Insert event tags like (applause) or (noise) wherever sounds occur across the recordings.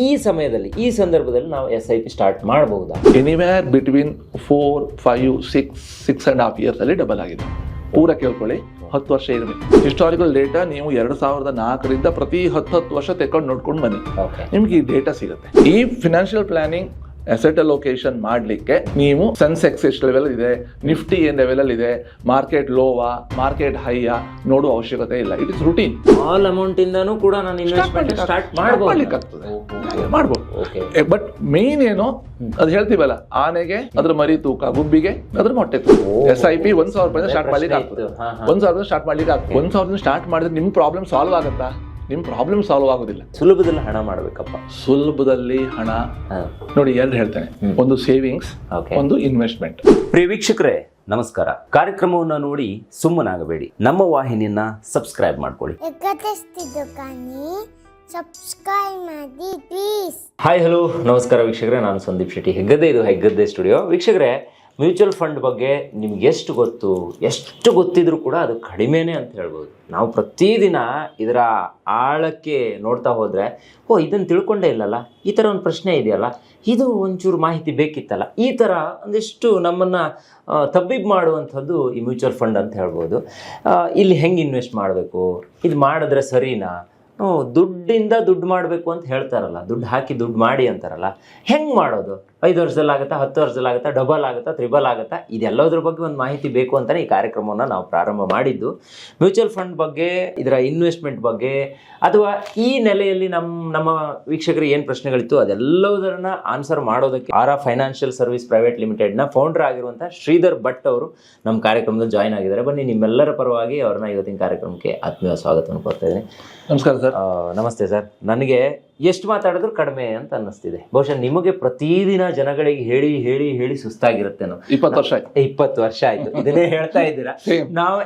ಈ ಸಮಯದಲ್ಲಿ ಈ ಸಂದರ್ಭದಲ್ಲಿ ನಾವು ಎಸ್ ಐ ಪಿ ಸ್ಟಾರ್ಟ್ ಮಾಡಬಹುದಾ? Anywhere between four five six six and half years ಅಲ್ಲಿ ಡಬಲ್ ಆಗಿದೆ. ಪೂರ ಕೇಳ್ಕೊಳ್ಳಿ ಹತ್ತು ವರ್ಷ ಇರಬೇಕು. ಹಿಸ್ಟಾರಿಕಲ್ ಡೇಟಾ ನೀವು ಎರಡು ಸಾವಿರದ ನಾಲ್ಕರಿಂದ ಪ್ರತಿ ಹತ್ತು ಹತ್ತು ವರ್ಷ ತೆಕೊಂಡು ನೋಡ್ಕೊಂಡು ಬನ್ನಿ. ನಿಮ್ಗೆ ಈ ಡೇಟಾ ಸಿಗುತ್ತೆ. ಈ ಫಿನಾನ್ಷಿಯಲ್ ಪ್ಲಾನಿಂಗ್ ಅಸೆಟ್ ಅಲೋಕೇಶನ್ ಮಾಡಲಿಕ್ಕೆ ನೀವು ಸೆನ್ಸೆಕ್ಸ್ ಎಷ್ಟು ಲೆವೆಲ್ ಇದೆ ನಿಫ್ಟಿ ಏನ್ ಲೆವೆಲ್ ಅಲ್ಲಿ ಇದೆ ಮಾರ್ಕೆಟ್ ಲೋವಾ ಮಾರ್ಕೆಟ್ ಹೈಯಾ ನೋಡುವ ಅವಶ್ಯಕತೆ ಇಲ್ಲ. It is routine all amount ಇಂದನೂ ಕೂಡ ನಾನು ಇನ್ವೆಸ್ಟ್ಮೆಂಟ್ ಸ್ಟಾರ್ಟ್ ಮಾಡ್ಲಿಕ್ಕಾಗ್ತದೆ. ಮಾಡ್ಬೋದು. ಬಟ್ ಮೇನ್ ಏನು ಅದು ಹೇಳ್ತೀವಲ್ಲ ಆನೆಗೆ ಅದ್ರ ಮರಿ ತೂಕ ಗುಬ್ಬಿಗೆ ಅದ್ರ ಮೊಟ್ಟೆ. ಎಸ್ ಐ ಪಿ ಒಂದ್ ಸಾವಿರ ರೂಪಾಯಿ ಸ್ಟಾರ್ಟ್ ಮಾಡ್ಲಿಕ್ಕೆ ಆಗ್ತದೆ. ಒಂದ್ ಸಾವಿರ ಸ್ಟಾರ್ಟ್ ಮಾಡ್ಲಿಕ್ಕೆ ಆಗ್ತದೆ. ಒಂದ್ ಸಾವಿರದಿಂದ ಸ್ಟಾರ್ಟ್ ಮಾಡಿದ್ರೆ ನಿಮ್ ಪ್ರಾಬ್ಲಮ್ ಸಾಲ್ವ್ ಆಗುತ್ತಾ? ನಿಮ್ ಪ್ರಾಬ್ಲಮ್ ಸಾಲ್ವ್ ಆಗೋದಿಲ್ಲ. ಸುಲಭದಲ್ಲಿ ಹಣ ಮಾಡಬೇಕಪ್ಪ. ಸುಲಭದಲ್ಲಿ ಹಣ. ನೋಡಿ ಎರಡು ಹೇಳ್ತೇನೆ. ಒಂದು ಸೇವಿಂಗ್ಸ್ ಒಂದು ಇನ್ವೆಸ್ಟ್ಮೆಂಟ್ ಪ್ರಿಯ ವೀಕ್ಷಕರೇ ನಮಸ್ಕಾರ. ಕಾರ್ಯಕ್ರಮವನ್ನು ನೋಡಿ ಸುಮ್ಮನಾಗಬೇಡಿ. ನಮ್ಮ ವಾಹಿನಿಯನ್ನ ಸಬ್ಸ್ಕ್ರೈಬ್ ಮಾಡ್ಕೊಳ್ಳಿ. ಎಕತೆಸ್ತಿದ್ದು ಕಾನಿ ಸಬ್ಸ್ಕ್ರೈಬ್ ಮಾಡಿ ಪ್ಲೀಸ್ ಹಾಯ್ ಹಲೋ ನಮಸ್ಕಾರ ವೀಕ್ಷಕರೇ ನಾನು ಸಂದೀಪ್ ಶೆಟ್ಟಿ. ಹೆಗ್ಗದ್ದೆ ಇದು ಹೆಗ್ಗದ್ದೆ ಸ್ಟುಡಿಯೋ ವೀಕ್ಷಕರೇ ಮ್ಯೂಚುವಲ್ ಫಂಡ್ ಬಗ್ಗೆ ನಿಮ್ಗೆ ಎಷ್ಟು ಗೊತ್ತು? ಎಷ್ಟು ಗೊತ್ತಿದ್ರು ಕೂಡ ಅದು ಕಡಿಮೆನೇ ಅಂತ ಹೇಳ್ಬೋದು. ನಾವು ಪ್ರತಿದಿನ ಇದರ ಆಳಕ್ಕೆ ನೋಡ್ತಾ ಹೋದರೆ, ಓ ಇದನ್ನು ತಿಳ್ಕೊಂಡೇ ಇಲ್ಲಲ್ಲ? ಈ ಥರ ಒಂದು ಪ್ರಶ್ನೆ ಇದೆಯಲ್ಲ? ಇದು ಒಂಚೂರು ಮಾಹಿತಿ ಬೇಕಿತ್ತಲ್ಲ? ಈ ಥರ ಒಂದಿಷ್ಟು ನಮ್ಮನ್ನು ತಬ್ಬಿಬ್ ಮಾಡುವಂಥದ್ದು ಈ ಮ್ಯೂಚುವಲ್ ಫಂಡ್ ಅಂತ ಹೇಳ್ಬೋದು. ಇಲ್ಲಿ ಹೆಂಗೆ ಇನ್ವೆಸ್ಟ್ ಮಾಡಬೇಕು? ಇದು ಮಾಡಿದ್ರೆ ಸರಿನಾ? ದುಡ್ಡಿಂದ ದುಡ್ಡು ಮಾಡಬೇಕು ಅಂತ ಹೇಳ್ತಾರಲ್ಲ, ದುಡ್ಡು ಹಾಕಿ ದುಡ್ಡು ಮಾಡಿ ಅಂತಾರಲ್ಲ, ಹೆಂಗೆ ಮಾಡೋದು? ಐದು ವರ್ಷದಲ್ಲಿ ಆಗುತ್ತಾ ಹತ್ತು ವರ್ಷದಲ್ಲಿ ಆಗುತ್ತಾ ಡಬಲ್ ಆಗುತ್ತಾ ತ್ರಿಬಲ್ ಆಗುತ್ತಾ? ಇದೆಲ್ಲದ್ರ ಬಗ್ಗೆ ಒಂದು ಮಾಹಿತಿ ಬೇಕು ಅಂತಲೇ ಈ ಕಾರ್ಯಕ್ರಮವನ್ನು ನಾವು ಪ್ರಾರಂಭ ಮಾಡಿದ್ದು. ಮ್ಯೂಚುವಲ್ ಫಂಡ್ ಬಗ್ಗೆ, ಇದರ ಇನ್ವೆಸ್ಟ್ಮೆಂಟ್ ಬಗ್ಗೆ, ಅಥವಾ ಈ ನೆಲೆಯಲ್ಲಿ ನಮ್ಮ ನಮ್ಮ ವೀಕ್ಷಕರಿಗೆ ಏನು ಪ್ರಶ್ನೆಗಳಿತ್ತು, ಅದೆಲ್ಲದರನ್ನ ಆನ್ಸರ್ ಮಾಡೋದಕ್ಕೆ ಆರ್ ಫೈನಾನ್ಷಿಯಲ್ ಸರ್ವಿಸ್ ಪ್ರೈವೇಟ್ ಲಿಮಿಟೆಡ್ನ ಫೌಂಡರ್ ಆಗಿರುವಂಥ ಶ್ರೀಧರ್ ಭಟ್ ಅವರು ನಮ್ಮ ಕಾರ್ಯಕ್ರಮದಲ್ಲಿ ಜಾಯ್ನ್ ಆಗಿದ್ದಾರೆ. ಬನ್ನಿ, ನಿಮ್ಮೆಲ್ಲರ ಪರವಾಗಿ ಅವ್ರನ್ನ ಇವತ್ತಿನ ಕಾರ್ಯಕ್ರಮಕ್ಕೆ ಆತ್ಮೀಯ ಸ್ವಾಗತವನ್ನು ಕೊಡ್ತಾ ಇದ್ದೀನಿ. ನಮಸ್ಕಾರ ಸರ್. ಆ, ನಮಸ್ತೆ ಸರ್. ನನಗೆ ಎಷ್ಟು ಮಾತಾಡಿದ್ರು ಕಡಿಮೆ ಅಂತ ಅನ್ನಿಸ್ತಿದೆ. ಬಹುಶಃ ನಿಮಗೆ ಪ್ರತಿದಿನ ಜನಗಳಿಗೆ ಹೇಳಿ ಹೇಳಿ ಹೇಳಿ ಸುಸ್ತಾಗಿರುತ್ತೆ ಇಪ್ಪತ್ತು ವರ್ಷ ಆಯ್ತು. ಇಪ್ಪತ್ತು ವರ್ಷ ಆಯ್ತು. (laughs) ಇದನ್ನೇ ಹೇಳ್ತಾ ಇದ್ದೀರಾ. ನಾವು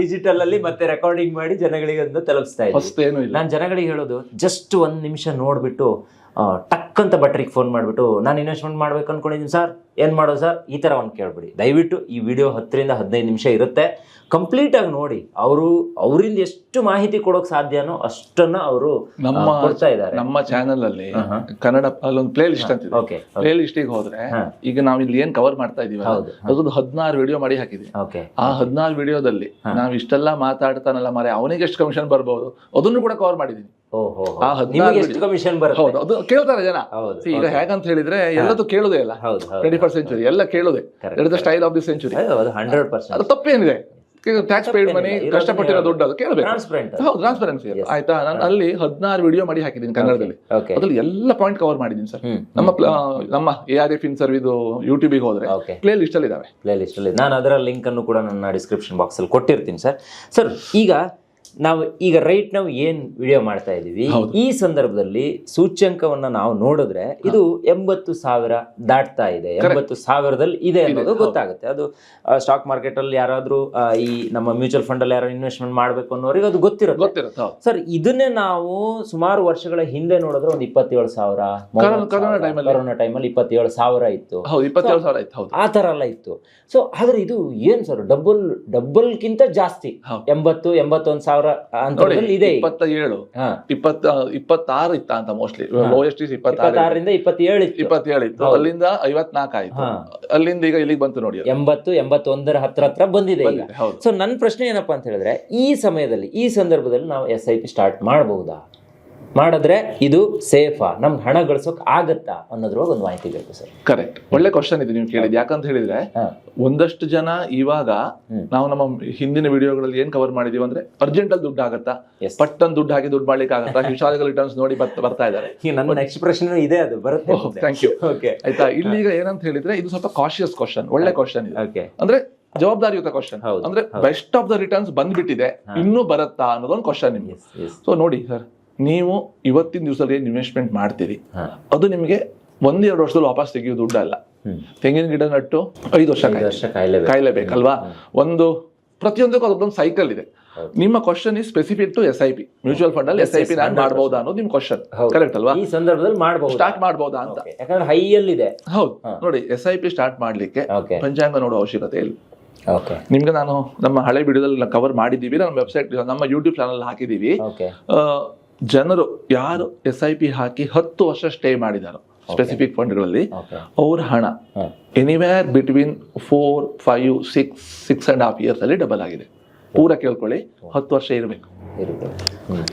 ಡಿಜಿಟಲ್ ಅಲ್ಲಿ ಮತ್ತೆ ರೆಕಾರ್ಡಿಂಗ್ ಮಾಡಿ ಜನಗಳಿಗೆ ಅಂತ ತಲುಪಿಸ್ತಾ ಇದ್ದೀವಿ. ನಾನು ಜನಗಳಿಗೆ ಹೇಳೋದು ಜಸ್ಟ್ ಒಂದ್ ನಿಮಿಷ ನೋಡ್ಬಿಟ್ಟು ಟಕ್ ಅಂತ ಭಟ್ರಿಗೆ ಫೋನ್ ಮಾಡಿಬಿಟ್ಟು ನಾನು ಇನ್ವೆಸ್ಟ್ಮೆಂಟ್ ಮಾಡ್ಬೇಕು ಅನ್ಕೊಂಡಿದ್ದೀನಿ ಸರ್. ಏನು ಮಾಡೋದು ಸರ್? ಈ ತರ ಒಂದು ಕೇಳ್ಬಿಡಿ. ದಯವಿಟ್ಟು ಈ ವಿಡಿಯೋ ಹತ್ತರಿಂದ ಹದಿನೈದು ನಿಮಿಷ ಇರುತ್ತೆ. ಕಂಪ್ಲೀಟ್ ಆಗಿ ನೋಡಿ ಅವರು ಅವರಿಂದ ಎಷ್ಟು ಮಾಹಿತಿ ಕೊಡೋಕೆ ಸಾಧ್ಯನೋ ಅಷ್ಟನ್ನ ಅವರು ನಮ್ಮ ಕೊಡ್ತಾ ಇದ್ದಾರೆ. ನಮ್ಮ ಚಾನೆಲ್ ಅಲ್ಲಿ. ಕನ್ನಡ ಅಲ್ಲೊಂದು ಪ್ಲೇ ಲಿಸ್ಟ್ ಅಂತಿದೆ. ಓಕೆ ಪ್ಲೇ ಲಿಸ್ಟಿಗೆ ಹೋದ್ರೆ ಈಗ ನಾವು ಇಲ್ಲಿ ಏನ್ ಕವರ್ ಮಾಡ್ತಾ ಇದೀವಿ. ಅದೊಂದು ಹದಿನಾರು ವಿಡಿಯೋ ಮಾಡಿ ಹಾಕಿದ್ವಿ ಆ ಹದಿನಾರು ವಿಡಿಯೋದಲ್ಲಿ ನಾವು ಇಷ್ಟೆಲ್ಲ ಮಾತಾಡ್ತಾನಲ್ಲ ಮಾರೆ ಅವನಿಗೆ ಎಷ್ಟು ಕಮಿಷನ್ ಬರ್ಬೋದು ಅದನ್ನು ಕೂಡ ಕವರ್ ಮಾಡಿದೀನಿ. ಕಮಿಷನ್ ಹೌದು ಅದು ಕೇಳ್ತಾರೆ ಜನ. ಈಗ ಹೇಗಂತ ಹೇಳಿದ್ರೆ ಎಲ್ಲದೂ ಕೇಳುದೇ ಇಲ್ಲ. ಟ್ವೆಂಟಿ ಫಸ್ಟ್ ಸೆಂಚುರಿ ಎಲ್ಲ ಕೇಳುದೇ. ಸ್ಟೈಲ್ ಆಫ್ ದಿ ಸೆಂಚುರಿ ಹೌದು ಹಂಡ್ರೆಡ್ ಪರ್ಸೆಂಟ್ ಅದು ತಪ್ಪೇನಿದೆ. ಟ್ಯಾಕ್ಸ್ ಪೇಡ್ ಮನಿ. ಕಷ್ಟಪಟ್ಟಿರೋ ದುಡ್ಡು ಅದು ಕೇಳಬೇಕು. ಹೌದು ಟ್ರಾನ್ಸ್ಪರೆನ್ಸಿ ಆಯ್ತಾ? ನಾನು ಅಲ್ಲಿ ಹದಿನಾರು ವಿಡಿಯೋ ಮಾಡಿ ಹಾಕಿದ್ದೀನಿ ಕನ್ನಡದಲ್ಲಿ. ಅದ್ರಲ್ಲಿ ಎಲ್ಲ ಪಾಯಿಂಟ್ ಕವರ್ ಮಾಡಿದ್ದೀನಿ ಸರ್. ನಮ್ಮ ನಮ್ಮ ಎ ಆರ್ ಎಫ್ ಇನ್ ಸರ್ವಿದು ಯೂಟ್ಯೂಬಿಗೆ ಹೋದ್ರೆ ಓಕೆ ಪ್ಲೇ ಲಿಸ್ಟ್ ಅಲ್ಲಿ ಇದಾವೆ ಪ್ಲೇ ಲಿಸ್ಟ್ ಅಲ್ಲಿ. ನಾನು ಅದರ ಲಿಂಕ್ ಅನ್ನು ಕೂಡ ನನ್ನ ಡಿಸ್ಕ್ರಿಪ್ಷನ್ ಬಾಕ್ಸ್ ಅಲ್ಲಿ ಕೊಟ್ಟಿರ್ತೀನಿ ಸರ್ ಸರ್ ಈಗ ನಾವು ಈಗ ರೈಟ್ ನಾವು ಏನ್ ವಿಡಿಯೋ ಮಾಡ್ತಾ ಇದೀವಿ? ಈ ಸಂದರ್ಭದಲ್ಲಿ ಸೂಚ್ಯಂಕವನ್ನ ನಾವು ನೋಡಿದ್ರೆ ಇದು ಎಂಬತ್ತು ಸಾವಿರ ದಾಟ್ತಾ ಇದೆ. ಎಂಬತ್ತು ಸಾವಿರದಲ್ಲಿ ಇದೆ ಅನ್ನೋದು ಗೊತ್ತಾಗುತ್ತೆ. ಅದು ಸ್ಟಾಕ್ ಮಾರ್ಕೆಟ್ ಅಲ್ಲಿ ಯಾರಾದ್ರೂ ಈ ನಮ್ಮ ಮ್ಯೂಚುವಲ್ ಫಂಡ್ ಅಲ್ಲಿ ಯಾರು ಇನ್ವೆಸ್ಟ್ಮೆಂಟ್ ಮಾಡ್ಬೇಕು ಅನ್ನೋರಿಗೆ ಅದು ಗೊತ್ತಿರುತ್ತೆ. ಸರ್ ಇದನ್ನೇ ನಾವು ಸುಮಾರು ವರ್ಷಗಳ ಹಿಂದೆ ನೋಡಿದ್ರೆ ಒಂದು ಇಪ್ಪತ್ತೇಳು ಸಾವಿರ ಕೊರೋನಾ ಟೈಮ್ ಸಾವಿರ, ಅಲ್ಲಿ. ಟೈಮಲ್ಲಿ ಇಪ್ಪತ್ತೇಳು ಸಾವಿರ ಇತ್ತು. ಆ ತರ ಎಲ್ಲ ಇತ್ತು. ಸೊ ಆದ್ರೆ ಇದು ಏನ್ ಸರ್ ಡಬಲ್ ಡಬಲ್ಗಿಂತ ಜಾಸ್ತಿ. ಎಂಬತ್ತು ಎಂಬತ್ತೊಂದು ಸಾವಿರ ಅಂತರದಲ್ಲಿ ಇದೆ. ಇಪ್ಪತ್ತ ಏಳು ಇಪ್ಪತ್ತ ಇಪ್ಪತ್ತಾರು ಇತ್ತ ಅಂತ ಮೋಸ್ಟ್ಲಿ ಲೋಯೆಸ್ಟ್ ಇಸ್ ಇಪ್ಪತ್ತಾರು. ಇಪ್ಪತ್ತಾರರಿಂದ ಇಪ್ಪತ್ತೇಳು ಇತ್ತು. ಇಪ್ಪತ್ತೇಳು ಇತ್ತು. ಅಲ್ಲಿಂದ ಐವತ್ನಾಲ್ಕು ಆಯ್ತು. ಅಲ್ಲಿಂದ ಈಗ ಇಲ್ಲಿಗೆ ಬಂತು ನೋಡಿ. ಎಂಬತ್ತು ಎಂಬತ್ತೊಂದರ ಹತ್ರ ಹತ್ರ ಬಂದಿದೆ ಈಗ. ಸೊ ನನ್ನ ಪ್ರಶ್ನೆ ಏನಪ್ಪಾ ಅಂತ ಹೇಳಿದ್ರೆ ಈ ಸಮಯದಲ್ಲಿ ಈ ಸಂದರ್ಭದಲ್ಲಿ ನಾವು ಎಸ್ ಐ ಪಿ ಸ್ಟಾರ್ಟ್ ಮಾಡಬಹುದಾ? ಮಾಡಿದ್ರೆ ಇದು ಸೇಫಾ ನಮ್ಗೆ ಹಣ ಗಳಿಸೋಕ್ ಆಗತ್ತಾ ಅನ್ನೋದ್ರೊಳಗೆ ಒಂದು ಮಾಹಿತಿ ಬೇಕು ಸರ್. ಕರೆಕ್ಟ್ ಒಳ್ಳೆ ಕ್ವಶನ್ ಇದೆ ನೀವು ಕೇಳಿದ್ ಯಾಕಂತ ಹೇಳಿದ್ರೆ ಒಂದಷ್ಟು ಜನ ಇವಾಗ. ನಾವು ನಮ್ಮ ಹಿಂದಿನ ವಿಡಿಯೋಗಳಲ್ಲಿ ಏನ್ ಕವರ್ ಮಾಡಿದೀವಿ ಅಂದ್ರೆ ಅರ್ಜೆಂಟ್ ಅಲ್ಲಿ ದುಡ್ಡು ಆಗತ್ತಾ. ಪಟ್ಟನ್ ದುಡ್ಡು ಹಾಕಿ ದುಡ್ಡು ಮಾಡ್ಲಿಕ್ಕೆ ಆಗತ್ತಾ? ವಿಶಾಲಗಳ ರಿಟರ್ನ್ಸ್ ನೋಡಿ ಬರ್ತಾ ಇದ್ದಾರೆ. ಈಗ ನನ್ನ ನೆಕ್ಸ್ಟ್ ಪ್ರಶ್ನೆ ಇದೆ ಅದು ಬರುತ್ತೆ. ಥ್ಯಾಂಕ್ ಯು ಓಕೆ ಆಯ್ತಾ? ಈಗ ಏನಂತ ಹೇಳಿದ್ರೆ ಇದು ಸ್ವಲ್ಪ ಕಾಶಿಯಸ್ ಕ್ವಶನ್ ಒಳ್ಳೆ ಕ್ವಶನ್ ಇದೆ. ಅಂದ್ರೆ ಜವಾಬ್ದಾರಿಯುತ ಕ್ವಶನ್ ಅಂದ್ರೆ. ಬೆಸ್ಟ್ ಆಫ್ ದ ರಿಟರ್ನ್ಸ್ ಬಂದ್ಬಿಟ್ಟಿದೆ ಇನ್ನೂ ಬರುತ್ತಾ ಅನ್ನೋದೊಂದು ಕ್ವಶನ್ ನಿಮ್ಗೆ. ಸೊ ನೋಡಿ ಸರ್ ನೀವು ಇವತ್ತಿನ ದಿವಸದಲ್ಲಿ ಏನು ಇನ್ವೆಸ್ಟ್ಮೆಂಟ್ ಮಾಡ್ತೀರಿ ಹಾ. ಅದು ನಿಮಗೆ ಒಂದೆರಡು ವರ್ಷದಲ್ಲಿ ವಾಪಸ್ ತೆಗೆಯೋ ದುಡ್ಡಲ್ಲ. ಅಲ್ಲ ತೆಂಗಿನ ಗಿಡ ನಟ್ಟು ಐದು ವರ್ಷ ಕಾಯಿಲೆ ಬೇಕಲ್ವಾ ಒಂದು ಪ್ರತಿಯೊಂದಕ್ಕೂ ಅದೊಂದು ಸೈಕಲ್ ಇದೆ. ನಿಮ್ಮ question is specific to S I P mutual fund ಅಲ್ಲಿ ಎಸ್ ಐ ಪಿ ನಾನು 100%. ಮಾಡಬಹುದಾ ಅನ್ನೋದು ನಿಮ್ ಕ್ವಶನ್ ಕರೆಕ್ಟ್ ಅಲ್ವಾ? ಈ ಸಂದರ್ಭದಲ್ಲಿ ಮಾಡಬಹುದು ಸ್ಟಾರ್ಟ್ ಮಾಡಬಹುದಾ ಅಂತ. ಯಾಕಂದ್ರೆ ಹೈಯಲ್ಲಿ ಇದೆ. ಹೌದು. ನೋಡಿ ಎಸ್ ಐ ಪಿ ಸ್ಟಾರ್ಟ್ ಮಾಡ್ಲಿಕ್ಕೆ ಪಂಚಾಂಗ ನೋಡೋ ಅವಶ್ಯಕತೆ ಇಲ್ಲ. ನಿಮ್ಗೆ ನಾನು ನಮ್ಮ ಹಳೆ ವಿಡಿಯೋದಲ್ಲಿ ಕವರ್ ಮಾಡಿದ್ದೀವಿ. ನಮ್ಮ ವೆಬ್ಸೈಟ್ ನಮ್ಮ ಯೂಟ್ಯೂಬ್ ಚಾನಲ್ ಹಾಕಿದ್ದೀವಿ. ಜನರು ಯಾರು ಎಸ್ ಐ ಪಿ ಹಾಕಿ ಹತ್ತು ವರ್ಷ ಸ್ಟೇ ಮಾಡಿದಾರೋ ಸ್ಪೆಸಿಫಿಕ್ ಫಂಡ್ಗಳಲ್ಲಿ ಅವ್ರ ಹಣ anywhere between four five six six and half years ಅಲ್ಲಿ ಡಬಲ್ ಆಗಿದೆ. ಪೂರ ಕೇಳ್ಕೊಳ್ಳಿ ಹತ್ತು ವರ್ಷ ಇರಬೇಕು.